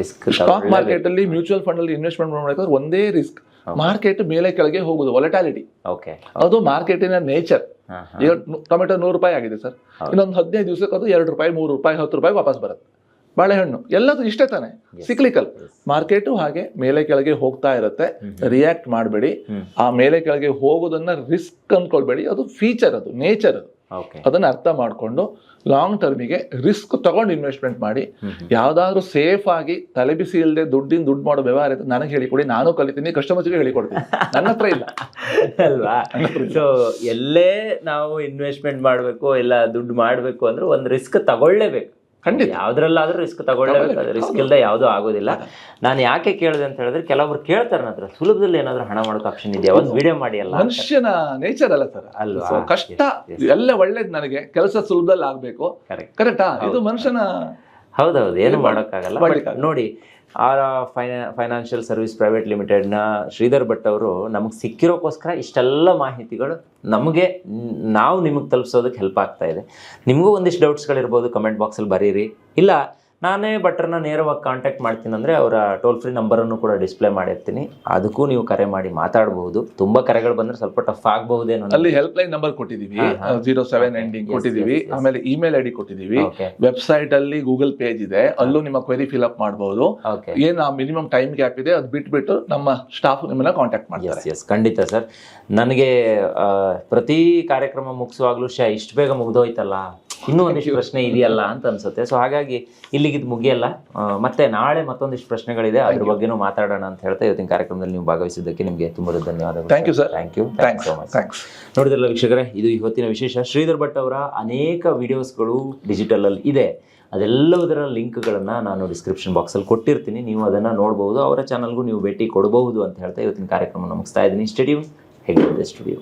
ರಿಸ್ಕ್ ಸ್ಟಾಕ್ ಮಾರ್ಕೆಟ್ ಅಲ್ಲಿ ಮ್ಯೂಚುವಲ್ ಫಂಡ್ ಅಲ್ಲಿ ಇನ್ವೆಸ್ಟ್ಮೆಂಟ್ ಮಾಡಬೇಕಾದ್ರೆ ಒಂದೇ ರಿಸ್ಕ್ ಮಾರ್ಕೆಟ್ ಮೇಲೆ ಕೆಳಗೆ ಹೋಗುದು ವಾಲಟಾಲಿಟಿ ಓಕೆ ಅದು ಮಾರ್ಕೆಟಿನ ನೇಚರ್ ಈಗ ಟೊಮೆಟೊ ನೂರು ರೂಪಾಯಿ ಆಗಿದೆ ಸರ್ ಇನ್ನೊಂದು ಹದಿನೈದು ದಿವಸಕ್ಕೆ ಅದು ಎರಡು ರೂಪಾಯಿ ಮೂರು ರೂಪಾಯಿ ಹತ್ತು ರೂಪಾಯಿ ವಾಪಸ್ ಬರುತ್ತೆ. ಬಾಳೆಹಣ್ಣು ಎಲ್ಲದು ಇಷ್ಟೇ ತಾನೆ. ಸಿಕ್ಲಿಕಲ್ ಮಾರ್ಕೆಟು ಹಾಗೆ ಮೇಲೆ ಕೆಳಗೆ ಹೋಗ್ತಾ ಇರುತ್ತೆ. ರಿಯಾಕ್ಟ್ ಮಾಡಬೇಡಿ. ಆ ಮೇಲೆ ಕೆಳಗೆ ಹೋಗೋದನ್ನ ರಿಸ್ಕ್ ಅಂದ್ಕೊಳ್ಬೇಡಿ. ಅದು ಫೀಚರ್ ಅದು ನೇಚರ್ ಅದು. ಅದನ್ನ ಅರ್ಥ ಮಾಡಿಕೊಂಡು ಲಾಂಗ್ ಟರ್ಮಿಗೆ ರಿಸ್ಕ್ ತಗೊಂಡು ಇನ್ವೆಸ್ಟ್ಮೆಂಟ್ ಮಾಡಿ ಯಾವ್ದಾದ್ರು ಸೇಫ್ ಆಗಿ ತಲೆಬಿಸಿ ಇಲ್ಲದೆ ದುಡ್ಡಿನ ದುಡ್ಡು ಮಾಡೋ ವ್ಯವಹಾರ ಇತ್ತು ನನಗೆ ಹೇಳಿಕೊಡಿ ನಾನು ಕಲಿತೀನಿ ಕಸ್ಟಮರ್ಸ್ಗೆ ಹೇಳಿಕೊಡ್ತೀನಿ ನನ್ನ ಹತ್ರ ಇಲ್ಲ. ಅಲ್ವಾ? (laughs) ಸೊ ಎಲ್ಲೇ ನಾವು ಇನ್ವೆಸ್ಟ್ಮೆಂಟ್ ಮಾಡಬೇಕು ಇಲ್ಲ ದುಡ್ಡು ಮಾಡಬೇಕು ಅಂದ್ರೆ ಒಂದು ರಿಸ್ಕ್ ತಗೊಳ್ಳೇಬೇಕು. ಖಂಡಿತ. ಯಾವ್ದ್ರಲ್ಲಾದ್ರೂ ರಿಸ್ಕ್ ತಗೊಳ್ಳೇಬೇಕು ರಿಸ್ಕ್ ಇಲ್ಲದೆ ಯಾವುದೂ ಆಗೋದಿಲ್ಲ. ನಾನು ಯಾಕೆ ಕೇಳಿದೆ ಅಂತ ಹೇಳಿದ್ರೆ ಕೆಲವೊಬ್ರು ಕೇಳ್ತಾರೆ ಹತ್ರ. ಸುಲಭದಲ್ಲಿ ಏನಾದರೂ ಹಣ ಮಾಡೋಕೆ ಆಪ್ಷನ್ ಇದೆಯಾ? ಒಂದು ವಿಡಿಯೋ ಮಾಡಿ ಅಲ್ಲ ಮನುಷ್ಯನ ನೇಚರ್ ಅಲ್ಲ ಸರ್ ಅಲ್ವಾ? ಕಷ್ಟ ಎಲ್ಲ ಒಳ್ಳೇದು ನನಗೆ. ಕೆಲಸ ಸುಲಭದಲ್ಲಿ ಆಗ್ಬೇಕು. ಕರೆಕ್ಟ್ ಕರೆಕ್ಟಾ ಇದು ಮನುಷ್ಯನ ಹೌದೌದು ಏನು ಮಾಡೋಕ್ಕಾಗಲ್ಲ. ನೋಡಿ ಆ ಫೈನಾನ್ಷಿಯಲ್ ಸರ್ವಿಸ್ ಪ್ರೈವೇಟ್ ಲಿಮಿಟೆಡ್ನ ಶ್ರೀಧರ್ ಭಟ್ ಅವರು ನಮಗೆ ಸಿಕ್ಕಿರೋಕ್ಕೋಸ್ಕರ ಇಷ್ಟೆಲ್ಲ ಮಾಹಿತಿಗಳು ನಮಗೆ ನಾವು ನಿಮಗೆ ತಲುಪಿಸೋದಕ್ಕೆ ಹೆಲ್ಪ್ ಆಗ್ತಾ ಇದೆ. ನಿಮಗೂ ಒಂದಿಷ್ಟು ಡೌಟ್ಸ್ಗಳಿರ್ಬೋದು ಕಮೆಂಟ್ ಬಾಕ್ಸಲ್ಲಿ ಬರೀರಿ. ಇಲ್ಲ ನಾನೇ ಭಟ್ರನ್ನ ನೇರವಾಗಿ ಕಾಂಟ್ಯಾಕ್ಟ್ ಮಾಡ್ತೀನಿ ಅಂದರೆ ಅವರ ಟೋಲ್ ಫ್ರೀ ನಂಬರನ್ನು ಕೂಡ ಡಿಸ್ಪ್ಲೇ ಮಾಡಿರ್ತೀನಿ. ಅದಕ್ಕೂ ನೀವು ಕರೆ ಮಾಡಿ ಮಾತಾಡಬಹುದು. ತುಂಬ ಕರೆಗಳು ಬಂದರೆ ಸ್ವಲ್ಪ ಟಫ್ ಆಗಬಹುದೇನೋ ಅಲ್ಲಿ ಹೆಲ್ಪ್ ಲೈನ್ ನಂಬರ್ ಹಾ. Zero seven. ಎಂಡಿಂಗ್ ಕೊಟ್ಟಿದ್ದೀವಿ. ಆಮೇಲೆ ಇಮೇಲ್ ಐ ಡಿ ಕೊಟ್ಟಿದೀವಿ ಓಕೆ ವೆಬ್ಸೈಟ್ ಅಲ್ಲಿ ಗೂಗಲ್ ಪೇಜ್ ಇದೆ. ಅಲ್ಲೂ ನಿಮ್ಮ ಕ್ವೆರಿ ಫಿಲ್ ಅಪ್ ಮಾಡಬಹುದು ಏನು ಆ ಮಿನಿಮಮ್ ಟೈಮ್ ಗ್ಯಾಪ್ ಇದೆ ಅದು ಬಿಟ್ಬಿಟ್ಟು ನಮ್ಮ ಸ್ಟಾಫ್ ನಿಮ್ಮನ್ನ ಕಾಂಟ್ಯಾಕ್ಟ್ ಮಾಡ್ತಾರೆ. ಎಸ್ ಖಂಡಿತ ಸರ್ ನನಗೆ ಪ್ರತಿ ಕಾರ್ಯಕ್ರಮ ಮುಗಿಸುವಾಗಲೂ ಶಾ ಇಷ್ಟು ಬೇಗ ಮುಗ್ದೋಯ್ತಲ್ಲ? ಇನ್ನೂ ಒಂದಿಷ್ಟು ಪ್ರಶ್ನೆ ಇದೆಯಲ್ಲ ಅಂತ ಅನ್ಸುತ್ತೆ. ಸೊ ಹಾಗಾಗಿ ಇಲ್ಲಿಗಿದ್ ಮುಗಿಯಲ್ಲ. ಮತ್ತೆ ನಾಳೆ ಮತ್ತೊಂದಿಷ್ಟು ಪ್ರಶ್ನೆಗಳಿದೆ. ಅದ್ರ ಬಗ್ಗೆನೂ ಮಾತಾಡೋಣ ಅಂತ ಹೇಳ್ತಾ ಇವತ್ತಿನ ಕಾರ್ಯಕ್ರಮದಲ್ಲಿ ನೀವು ಭಾಗವಹಿಸಿದ್ದಕ್ಕೆ ನಿಮಗೆ ತುಂಬ ಧನ್ಯವಾದಗಳು thank you sir. Thank you thank so much thanks ನೋಡಿದ್ರಲ್ಲ ವೀಕ್ಷಕರೇ ಇದು ಇವತ್ತಿನ ವಿಶೇಷ. ಶ್ರೀಧರ್ ಭಟ್ ಅವರ ಅನೇಕ ವಿಡಿಯೋಸ್ಗಳು ಡಿಜಿಟಲಲ್ಲಿ ಇದೆ. ಅದೆಲ್ಲದರ ಲಿಂಕ್ಗಳನ್ನು ನಾನು ಡಿಸ್ಕ್ರಿಪ್ಷನ್ ಬಾಕ್ಸಲ್ಲಿ ಕೊಟ್ಟಿರ್ತೀನಿ. ನೀವು ಅದನ್ನು ನೋಡ್ಬೋದು ಅವರ ಚಾನಲ್ಗೂ ನೀವು ಭೇಟಿ ಕೊಡಬಹುದು ಅಂತ ಹೇಳ್ತಾ ಇವತ್ತಿನ ಕಾರ್ಯಕ್ರಮ ಮುಗಿಸ್ತಾ ಇದ್ದೀನಿ. ಸ್ಟುಡಿಯೋ ಹೇಗೆ ಸ್ಟುಡಿಯೋ